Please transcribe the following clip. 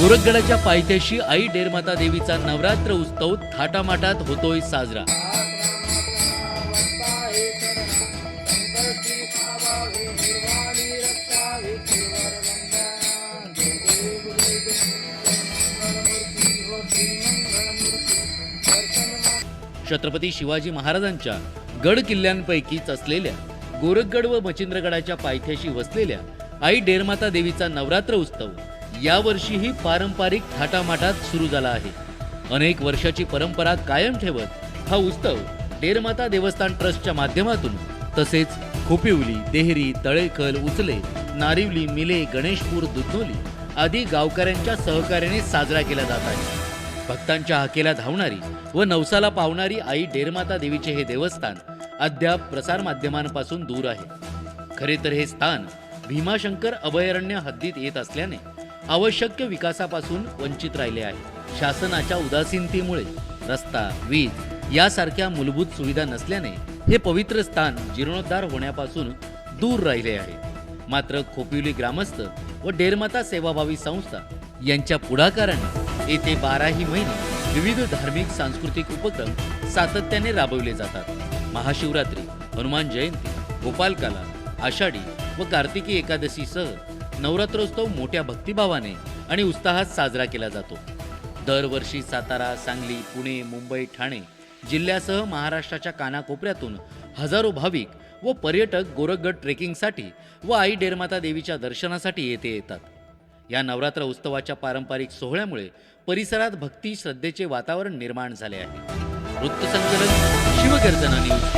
गोरखगडाच्या पायथ्याशी आई डेरमाता देवीचा नवरात्र उत्सव थाटामाटात होतोय साजरा. छत्रपती शिवाजी महाराजांच्या गड किल्ल्यांपैकीच असलेल्या गोरखगड व मचिंद्रगडाच्या पायथ्याशी वसलेल्या आई डेरमाता देवीचा नवरात्र उत्सव यावर्षीही पारंपरिक थाटामाटात सुरू झाला आहे. अनेक वर्षाची परंपरा कायम ठेवत हा उत्सव डेरमाता देवस्थान ट्रस्टच्या माध्यमातून तसेच खोपिवली देहरी तळेखल उचले नारिवली मिले गणेशपूर दुधनोली आदी गावकऱ्यांच्या सहकार्याने साजरा केला जात आहे. भक्तांच्या हाकेला धावणारी व नवसाला पावणारी आई डेरमाता देवीचे हे देवस्थान अद्याप प्रसारमाध्यमांपासून दूर आहे. खरे तर हे स्थान भीमाशंकर अभयारण्य हद्दीत येत असल्याने आवश्यक विकासापासून वंचित राहिले आहे. शासनाच्या उदासीनतेमुळे रस्ता वीज यासारख्या मूलभूत सुविधा नसल्याने हे पवित्र स्थान जीर्णोद्धार होण्यापासून दूर राहिले आहे. मात्र खोपिवली ग्रामस्थ व डेरमाता सेवाभावी संस्था यांच्या पुढाकाराने येथे बाराही महिने विविध धार्मिक सांस्कृतिक उपक्रम सातत्याने राबवले जातात. महाशिवरात्री हनुमान जयंती गोपालकाला आषाढी व कार्तिकी एकादशीसह नवरात्रोत्सव मोठ्या भक्तिभावाने आणि उत्साहात साजरा केला जातो. दरवर्षी सातारा सांगली पुणे मुंबई ठाणे जिल्ह्यासह महाराष्ट्राच्या कानाकोपऱ्यातून हजारो भाविक व पर्यटक गोरखगड ट्रेकिंगसाठी व आई डेरमाता देवीच्या दर्शनासाठी येथे येतात. या नवरात्र उत्सवाच्या पारंपरिक सोहळ्यामुळे परिसरात भक्ती श्रद्धेचे वातावरण निर्माण झाले आहे. वृत्तसंकलन शिवगर्जना न्यूज.